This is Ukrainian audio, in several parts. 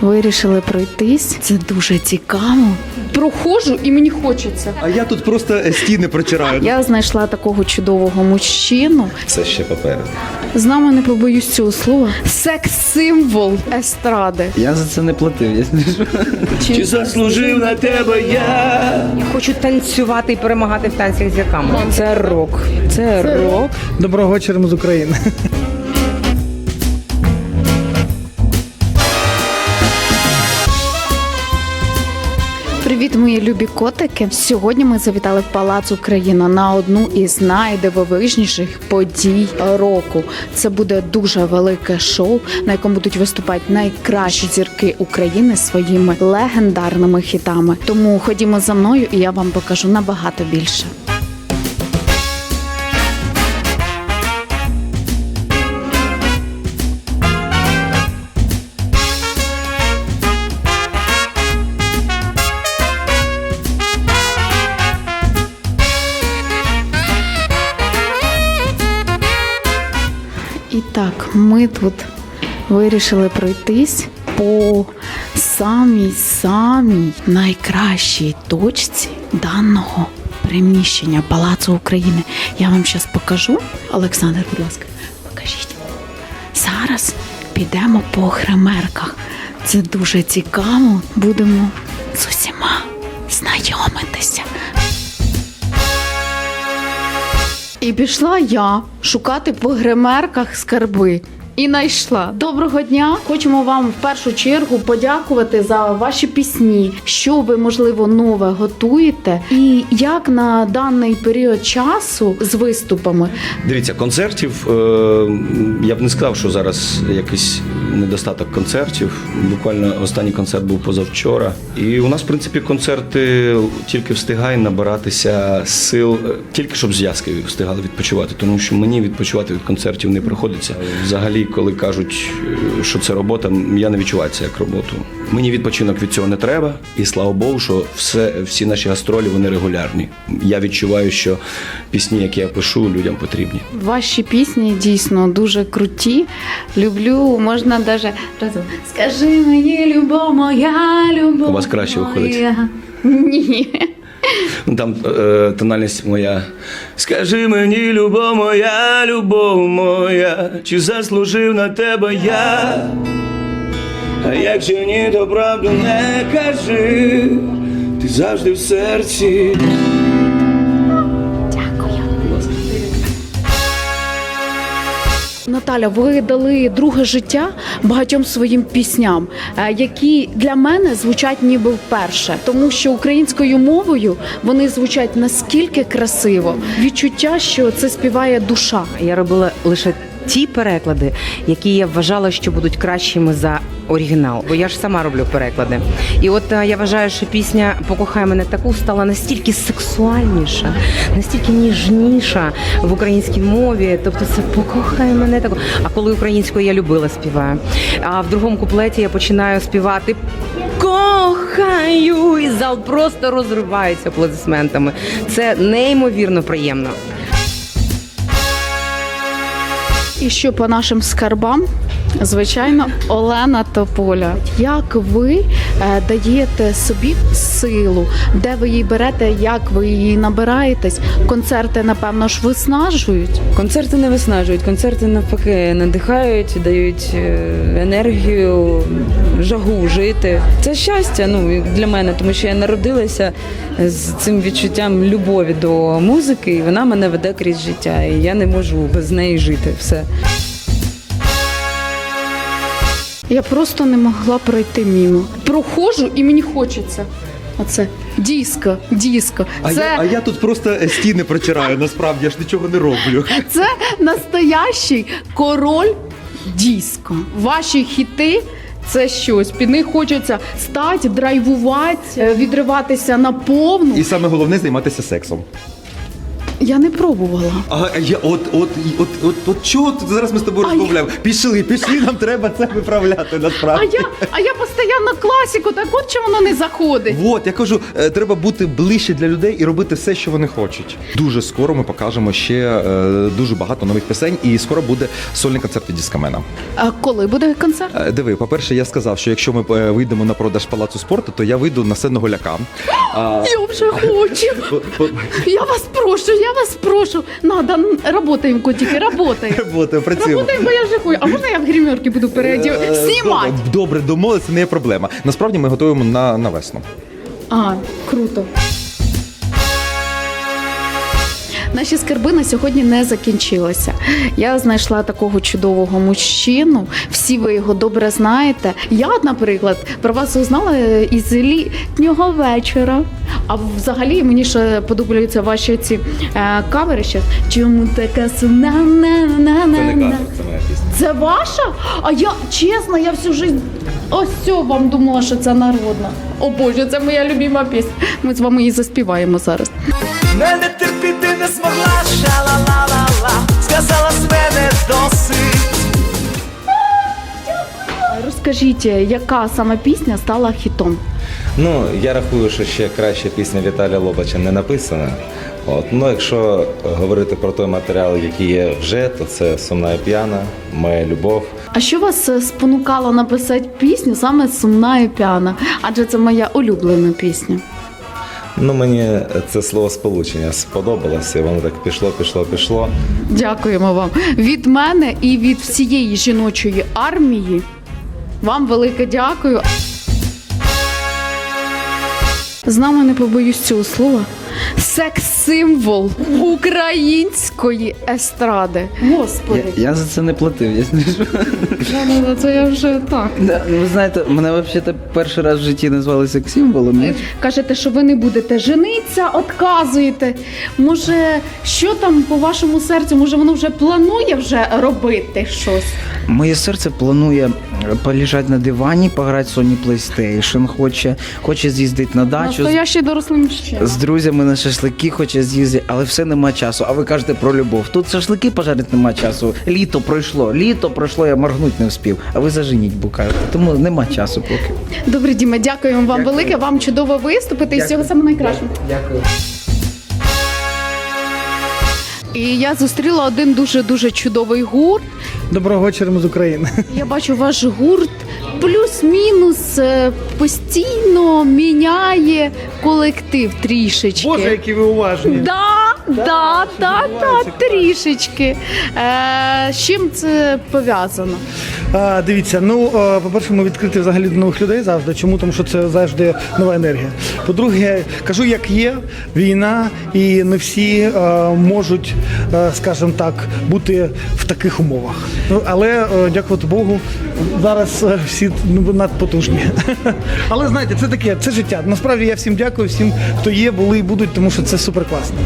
Вирішили пройтись. Це дуже цікаво. Проходжу і мені хочеться. А я тут просто е, стіни протираю. Я знайшла такого чудового мужчину. Це ще попереду. З нами не побоюсь цього слова. Секс-символ естради. Я за це не платив, якщо що. Чи заслужив на тебе я? Я хочу танцювати і перемагати в танцях з зірками. Це рок. Це рок. Доброго вечора з України. Любі котики. Сьогодні ми завітали в Палац Україна на одну із найдивовижніших подій року. Це буде дуже велике шоу, на якому будуть виступати найкращі зірки України своїми легендарними хітами. Тому ходімо за мною, і я вам покажу набагато більше. Так, ми тут вирішили пройтись по самій самій найкращій точці даного приміщення Палацу України. Я вам зараз покажу. Олександр, будь ласка, покажіть. Зараз підемо по хремерках. Це дуже цікаво. Будемо з усіма знайомитися. І пішла я шукати по гримерках скарби. І знайшла. Доброго дня! Хочемо вам в першу чергу подякувати за ваші пісні, що ви можливо нове готуєте, і як на даний період часу з виступами Дивіться, концертів. е, Я б не сказав, що зараз якийсь недостаток концертів. Буквально останній концерт був позавчора. І у нас, в принципі, концерти тільки встигає набиратися сил, е, тільки щоб з Яскою встигали відпочивати, тому що мені відпочивати від концертів не приходиться. Взагалі, коли кажуть, е, що це робота, я не відчуваю це як роботу. Мені відпочинок від цього не треба, і слава Богу, що все, всі наші гастролі вони регулярні. Я відчуваю, що пісні, які я пишу, людям потрібні. ваші пісні дійсно дуже круті. Люблю, можна даже разом. Скажи мені, любов моя, любов. У вас краще виходить? Ні. Ну, Там е, тональність моя. Скажи мені, любо моя, любов моя, чи заслужив на тебе я? А якщо ні, то правду не кажи, ти завжди в серці. Наталя, ви дали друге життя багатьом своїм пісням, е, які для мене звучать ніби вперше, тому що українською мовою вони звучать наскільки красиво. Відчуття, що це співає душа. Я робила лише ті переклади, які я вважала, що будуть кращими за оригінал. Бо я ж сама роблю переклади. І от е, я вважаю, що пісня Покохай мене таку стала настільки сексуальніша, настільки ніжніша в українській мові. Тобто це покохай мене таку. А коли українською я любила співаю. А в другому куплеті я починаю співати. Кохаю, і зал просто розривається аплодисментами. Це неймовірно приємно. І що по нашим скарбам, звичайно, Олена Тополя. Як ви е, даєте собі силу, де ви її берете, як ви її набираєтесь? Концерти, напевно ж, виснажують. Концерти не виснажують, концерти навпаки надихають, дають е, енергію, жагу жити. Це щастя ну, для мене, тому що я народилася з цим відчуттям любові до музики, і вона мене веде крізь життя. І я не можу без неї жити. Все. Я просто не могла пройти мімо. Проходжу і мені хочеться. Оце диско, диско. А, Це, я, а я тут просто е, стіни протираю, насправді я ж нічого не роблю. це настоящий король диско. Ваші хіти. Це щось, під них хочеться стати, драйвувати, е, відриватися на повну. І саме головне займатися сексом. Я не пробувала. А я от, от, от, от, от чого тут зараз ми з тобою А розмовляємо? Пішли, пішли, нам треба це виправляти А насправді. я, а я постійно класику, так от чому воно не заходить. От, я кажу, е, треба бути ближче для людей і робити все, що вони хочуть. Дуже скоро ми покажемо ще е, дуже багато нових пісень, і скоро буде сольний концерт від Діскамена. А коли буде концерт? Е, Диви, по-перше, я сказав, що якщо ми е, вийдемо на продаж палацу спорту, то я вийду на сцену голяка. А, Я вже хочу. по- по- Я вас прошу, я вас прошу. Надо, работаем, котики, работаем. Работаємо, працюємо. Работаем, бо я вже хую. А можна я в гримерці буду переді... Е, знімати? Добре, добре, домовилися, не є проблема. Насправді ми готуємо на, на весну. А, круто. Наші скарби на сьогодні не закінчилися. Я знайшла такого чудового мужчину. Всі ви його добре знаєте. Я, наприклад, про вас узнала із літнього вечора. А взагалі мені ще подобаються ваші ці е, кавери ще. Чому така сумна? на на на на це моя пісня. Це ваша? А я чесно, я всю жизнь ось цього вам думала, що це народна. О Боже, це моя любима пісня. Ми з вами її заспіваємо зараз. Мене терпіти не змогла, ша-ла-ла-ла-ла Сказала з мене досить Розкажіть, яка саме пісня стала хітом? Ну, я рахую, що ще краща пісня Віталія Лобача не написана. От. Ну, якщо говорити про той матеріал, який є вже, то це сумна і п'яна, моя любов. А що вас е, спонукало написати пісню саме сумна і п'яна? Адже це моя улюблена пісня. Ну, мені це слово сполучення сподобалося, воно так пішло, пішло, пішло. Дякуємо вам від мене і від всієї жіночої армії. Вам велике дякую. З нами не побоюсь цього слова. Секс-символ української естради. Господи, Я, я за це не платив, якщо що. ну, це я вже так. Да, ну, Ви знаєте, мене взагалі перший раз в житті назвали секс-символом. Кажете, що ви не будете жениться, отказуєте. Може, що там по вашому серцю? Може, воно вже планує вже робити щось? Моє серце планує полежати на дивані, пограти в Sony PlayStation, хоче, хоче з'їздити на дачу. з- Настоящий дорослий мужчина. З друзями на шашлики хоче з'їздити, але все нема часу. А ви кажете про любов. Тут шашлики пожарити нема часу. Літо пройшло, літо пройшло, я моргнуть не вспів. А ви заженіть букаєте. Тому нема часу поки. Добре, Діма, дякуємо вам велике. Вам чудово виступити і всього саме найкращого. Дякую. І я зустріла один дуже дуже чудовий гурт. Доброго вечора ми з України. Я бачу, ваш гурт плюс-мінус е, постійно міняє колектив трішечки. Боже, які ви уважні. Да, да, да, да, трішечки. Е, з чим це пов'язано? А, дивіться, ну а, по-перше, ми відкриті взагалі до нових людей завжди. Чому? Тому що це завжди нова енергія. По-друге, кажу, як є війна, і не всі можуть, скажімо так, бути в таких умовах. Ну але дякувати Богу, зараз всі ну, надпотужні. Але знаєте, це таке, це життя. Насправді я всім дякую, всім, хто є, були і будуть, тому що це супер класно.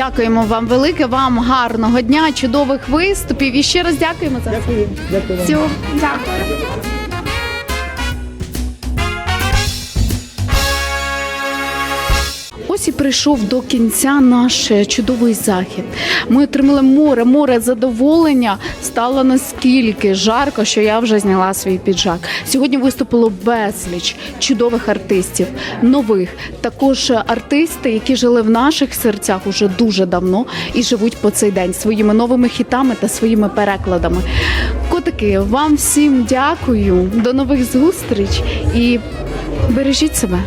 Дякуємо вам велике, вам гарного дня, чудових виступів і ще раз дякуємо за це. Дякую, дякую вам. Всього, дякую. Ось і прийшов до кінця наш е, чудовий захід. Ми отримали море, море задоволення. Стало наскільки жарко, що я вже зняла свій піджак. Сьогодні виступило безліч чудових артистів, нових також артисти, які жили в наших серцях уже дуже давно і живуть по цей день своїми новими хітами та своїми перекладами. Котики, вам всім дякую. До нових зустріч і бережіть себе.